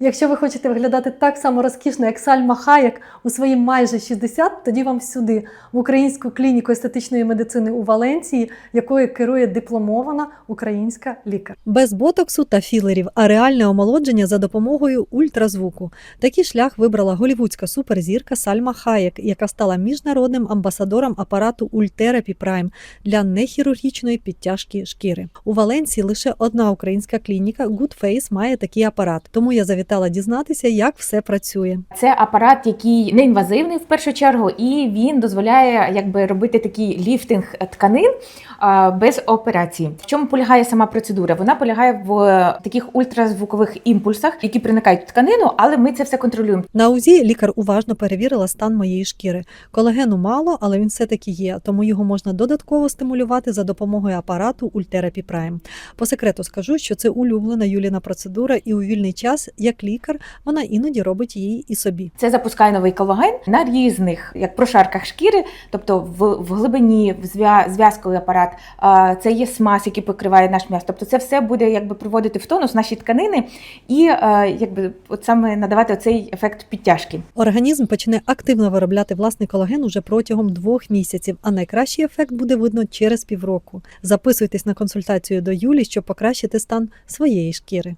Якщо ви хочете виглядати так само розкішно, як Сальма Хаєк у свої майже 60, тоді вам сюди, в українську клініку естетичної медицини у Валенції, якою керує дипломована українська лікар. Без ботоксу та філерів, а реальне омолодження за допомогою ультразвуку. Такий шлях вибрала голівудська суперзірка Сальма Хаєк, яка стала міжнародним амбасадором апарату Ультерапі Прайм для нехірургічної підтяжки шкіри. У Валенції лише одна українська клініка Good Face має такий апарат. Тому я завітала дізнатися, як все працює. Це апарат, який неінвазивний в першу чергу, і він дозволяє якби робити такий ліфтинг тканин а, без операції. В чому полягає сама процедура? Вона полягає в е, таких ультразвукових імпульсах, які проникають в тканину, але ми це все контролюємо. На УЗІ лікар уважно перевірила стан моєї шкіри. Колагену мало, але він все-таки є, тому його можна додатково стимулювати за допомогою апарату Ультерапі Прайм. По секрету скажу, що це улюблена Юліна процедура, і у вільний час, як лікар, вона іноді робить її і собі. Це запускає новий колаген на різних, як прошарках шкіри, тобто в, в глибині, в зв'я- зв'язковий апарат. а, Це є смаз, який покриває наш м'яз. Тобто це все буде якби приводити в тонус наші тканини і е, якби от саме надавати цей ефект підтяжки. Організм почне активно виробляти власний колаген уже протягом двох місяців, а найкращий ефект буде видно через півроку. Записуйтесь на консультацію до Юлі, щоб покращити стан своєї шкіри.